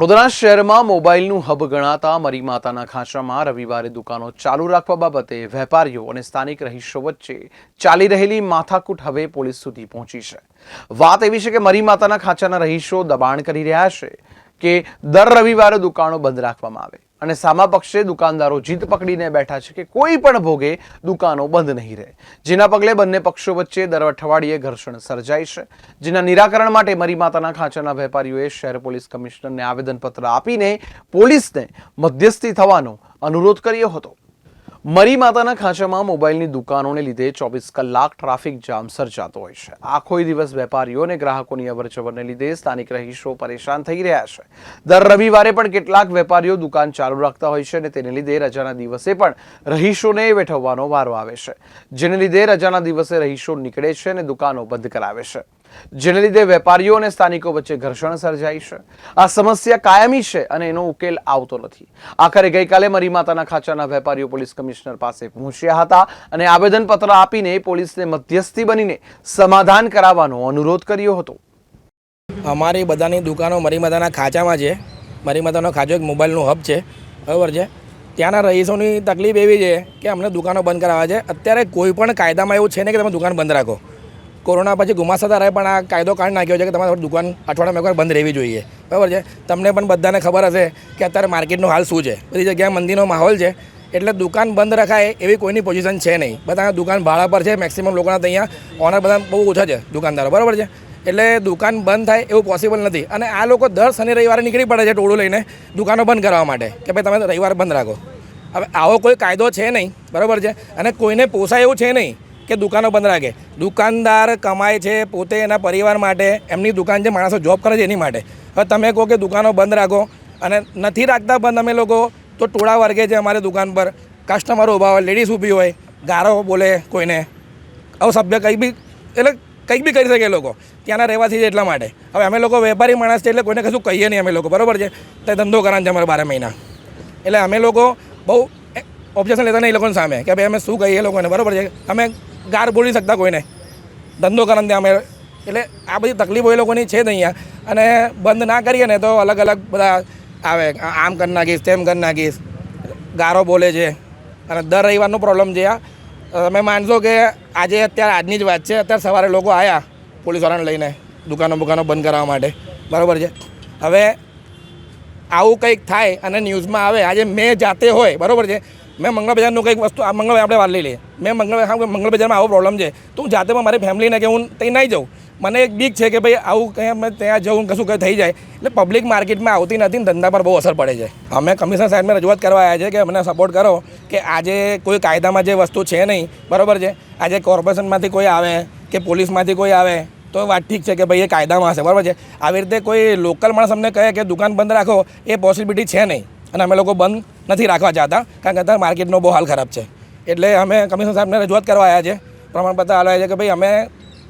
વડોદરા શહેરમાં મોબાઈલનું હબ ગણાતા મરી માતાના ખાંચામાં રવિવારે દુકાનો ચાલુ રાખવા બાબતે વેપારીઓ અને સ્થાનિક રહીશો વચ્ચે ચાલી રહેલી માથાકૂટ હવે પોલીસ સુધી પહોંચી છે. વાત એવી છે કે મરી માતાના ખાંચાના રહીશો દબાણ કરી રહ્યા છે કે દર રવિવારે દુકાનો બંધ રાખવામાં આવે. અને સામા પક્ષે દુકાનદારો જીત પકડીને બેઠા છે કે કોઈ પણ ભોગે દુકાનો બંધ નહીં રહે. જેના પગલે બંને પક્ષો વચ્ચે દર અઠવાડિયે ઘર્ષણ સર્જાય છે. જેના નિરાકરણ માટે મરી માતાના ખાંચાના વેપારીઓએ શહેર પોલીસ કમિશનરને આવેદનપત્ર આપીને પોલીસને મધ્યસ્થી થવાનો અનુરોધ કર્યો હતો. મરી માતાના ખાંચામાં મોબાઈલની દુકાનોને લીધે ચોવીસ કલાક ટ્રાફિક જામ સર્જાતો હોય છે. આખોય દિવસ વેપારીઓ અને ગ્રાહકોની અવરજવરને લીધે સ્થાનિક રહીશો પરેશાન થઈ રહ્યા છે. દર રવિવારે પણ કેટલાક વેપારીઓ દુકાન ચાલુ રાખતા હોય છે અને તેને લીધે રજાના દિવસે પણ રહીશોને વેઠવવાનો વારો આવે છે. જેને લીધે રજાના દિવસે રહીશો નીકળે છે અને દુકાનો બંધ કરાવે છે. જેને લીધે વેપારીઓ અને સ્થાનિકો વચ્ચે ઘર્ષણ સર્જાય છે. આ સમસ્યા કાયમી છે અને એનો ઉકેલ આવતો નથી. આખરે ગઈકાલે મરી માતાના ખાંચાના વેપારીઓ પોલીસ કમિશનર પાસે પહોંચ્યા હતા અને આવેદનપત્ર આપીને પોલીસને મધ્યસ્થી બનીને સમાધાન કરાવવાનો અનુરોધ કર્યો હતો. અમારી બધાની દુકાનો મરી માતાના ખાંચામાં છે. મરી માતાનો ખાંચો એક મોબાઈલનું હબ છે. બરાબર છે? ત્યાંના રહીશોની તકલીફ એવી છે કે અમને દુકાનો બંધ કરાવવા છે. અત્યારે કોઈ પણ કાયદામાં એવું છે ને કે તમે દુકાન બંધ રાખો. કોરોના પછી ગુમાસ્તા રહે પણ આ કાયદો કાઢ નાખ્યો છે કે તમારે દુકાન અઠવાડિયામાં એકવાર બંધ રહેવી જોઈએ. બરાબર છે? તમને પણ બધાને ખબર હશે કે અત્યારે માર્કેટનો હાલ શું છે? બધી જગ્યાએ મંદીનો માહોલ છે. એટલે દુકાન બંધ રખાય એવી કોઈની પોઝિશન છે નહીં. બધા દુકાન ભાડા પર છે મેક્સિમમ લોકોના અહીંયા ઓનર બધા બહુ ઓછા છે, દુકાનદારો. બરાબર છે? એટલે દુકાન બંધ થાય એવું પોસિબલ નથી. અને આ લોકો દર શનિ રવિવારે નીકળી પડે છે ટોળું લઈને દુકાનો બંધ કરવા માટે, કે ભાઈ તમે રવિવાર બંધ રાખો. હવે આવો કોઈ કાયદો છે નહીં. બરાબર છે? અને કોઈને પોસાય એવું છે નહીં. કે દુકાનો બંધ રાખે. દુકાનદાર કમાય છે પોતે એના પરિવાર માટે, એમની દુકાન જે માણસો જોબ કરે છે એની માટે. હવે તમે કહો કે દુકાનો બંધ રાખો અને નથી રાખતા બંધ અમે લોકો, તો ટોળા વર્ગે છે અમારી દુકાન પર. કસ્ટમરો ઊભા હોય લેડીઝ ઊભી હોય, ગારો બોલે કોઈને. અવસભ્ય કંઈ બી, એટલે કંઈક બી કરી શકે એ લોકો. ત્યાંના રહેવાથી છે એટલા માટે. હવે અમે લોકો વેપારી માણસ છે એટલે કોઈને કશું કહીએ નહીં અમે લોકો. બરાબર છે? તે ધંધો કરવાનો છે અમારે બારે મહિના. એટલે અમે લોકો બહુ ઓબ્જેક્શન લેતા નહીં એ લોકોની સામે. કે ભાઈ અમે શું કહીએ એ લોકોને. બરાબર છે? અમે ગાર બોલી શકતા કોઈને. ધંધો કરન ત્યાં અમે. એટલે આ બધી તકલીફો એ લોકોની છે જ અહીંયા. અને બંધ ના કરીએ ને તો અલગ અલગ બધા આવે આમ કરી નાખીશ, તેમ કરી નાખીશ. ગારો બોલે છે. અને દર રવિવારનો પ્રોબ્લેમ છે આ. તમે માનશો કે આજે અત્યારે આજની જ વાત છે. અત્યારે સવારે લોકો આવ્યા પોલીસવાળાને લઈને દુકાનો બુકાનો બંધ કરાવવા માટે. બરાબર છે? હવે આવું કંઈક થાય અને ન્યૂઝમાં આવે. આજે મેં જાતે હોય. બરાબર છે? મેં મંગળ બજારનું કંઈક વસ્તુ આ મંગળ આપણે વાત લઈ લઈએ. મેં મંગળ હા મંગળ બજારમાં આવો પ્રોબ્લેમ છે. તો હું જાતે પણ મારી ફેમિલીને કે હું ત્યાં નહીં જાઉં. મને એક બીક છે કે ભાઈ આવું કંઈ અમે ત્યાં જવું કશું કંઈ થઈ જાય. એટલે પબ્લિક માર્કેટમાં આવતી નથી ને ધંધા પર બહુ અસર પડે છે. અમે કમિશનર સાહેબને રજૂઆત કરવા આવ્યા છે કે અમને સપોર્ટ કરો કે આજે કોઈ કાયદામાં જે વસ્તુ છે નહીં. બરાબર છે? આજે કોર્પોરેશનમાંથી કોઈ આવે કે પોલીસમાંથી કોઈ આવે તો વાત ઠીક છે કે ભાઈ એ કાયદામાં હશે. બરાબર છે? આવી રીતે કોઈ લોકલ માણસ અમને કહે કે દુકાન બંધ રાખો, એ પોસિબિલિટી છે નહીં. અને અમે લોકો બંધ નથી રાખવા ચાહતા, કારણ કે અત્યારે માર્કેટનો બહુ હાલ ખરાબ છે. એટલે અમે કમિશનર સાહેબને રજૂઆત કરવા આવ્યા છે. પ્રમાણપત્ર આવ્યા છે કે ભાઈ અમે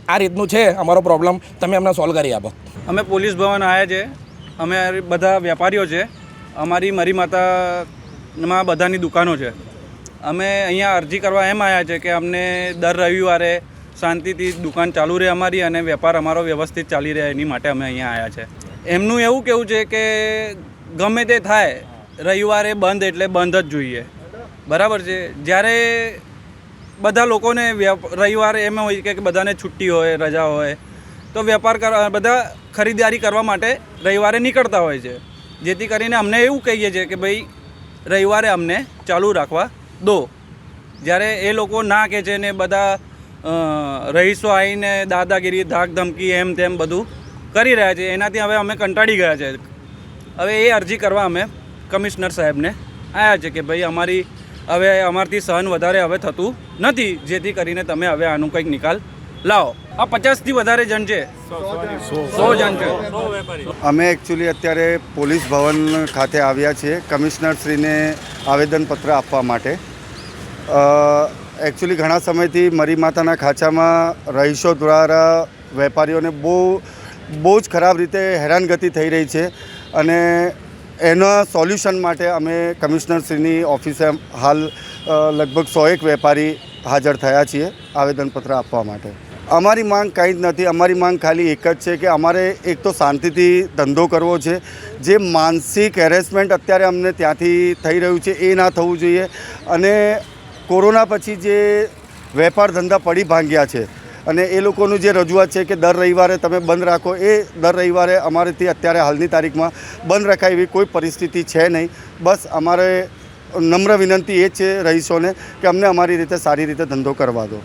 આ રીતનું છે, અમારો પ્રોબ્લેમ તમે અમને સોલ્વ કરી આપો. અમે પોલીસ ભવન આવ્યા છે. અમે બધા વેપારીઓ છે. અમારી મરી માતામાં બધાની દુકાનો છે. અમે અહીંયા અરજી કરવા એમ આવ્યા છે કે અમને દર રવિવારે શાંતિથી દુકાન ચાલુ રહે અમારી અને વેપાર અમારો વ્યવસ્થિત ચાલી રહે એની માટે અમે અહીંયા આવ્યા છે. એમનું એવું કેવું છે કે ગમે તે થાય રવિવારે બંધ એટલે બંધ જ જોઈએ. બરાબર છે? જ્યારે બધા લોકોને રવિવારે એમ હોય કે બધાને છુટ્ટી હોય, રજા હોય, તો વેપાર કરવા બધા ખરીદારી કરવા માટે રવિવારે નીકળતા હોય છે. જેથી કરીને અમને એવું કહીએ છીએ કે ભાઈ, રવિવારે અમને ચાલુ રાખવા દો. જ્યારે એ લોકો ના કહે છે ને બધા રહીશો આવીને દાદાગીરી ધાક ધમકી એમ તેમ બધું કરી રહ્યા છે. એનાથી હવે અમે કંટાળી ગયા છે. હવે એ અરજી કરવા અમે કમિશનર સાહેબને આવ્યા છે કે ભાઈ અમારી હવે અમારથી સહન વધારે હવે થતું નથી, જેથી કરીને તમે હવે આનું કંઈક નિકાલ લાવો. આ પચાસથી વધારે જણ છે. સો જણ છે. અમે એકચ્યુઅલી અત્યારે પોલીસ ભવન ખાતે આવ્યા છીએ. કમિશનરશ્રીને આવેદનપત્ર આપવા માટે. એકચ્યુઅલી ઘણા સમયથી મરી માતાના ખાંચામાં રહીશો દ્વારા વેપારીઓને બહુ બહુ જ ખરાબ રીતે હેરાનગતિ થઈ રહી છે. અને એના સોલ્યુશન માટે અમે કમિશનરશ્રીની ઓફિસે હાલ લગભગ સો એક વેપારી હાજર થયા છીએ આવેદનપત્ર આપવા માટે. અમારી માંગ કાંઈ જ નથી. અમારી માંગ ખાલી એક જ છે કે અમારે એક તો શાંતિથી ધંધો કરવો છે. જે માનસિક હેરેસમેન્ટ અત્યારે અમને ત્યાંથી થઈ રહ્યું છે એ ના થવું જોઈએ. અને કોરોના પછી જે વેપાર ધંધા પડી ભાંગ્યા છે અને એ લોકોનું જે રજૂઆત છે કે દર રવિવારે તમે બંધ રાખો, એ દર રવિવારે અમારેથી અત્યારે હાલની તારીખમાં બંધ રખાય એવી કોઈ પરિસ્થિતિ છે નહીં. બસ અમારે નમ્ર વિનંતી એ છે રહીશોને કે અમને અમારી રીતે સારી રીતે ધંધો કરવા દો.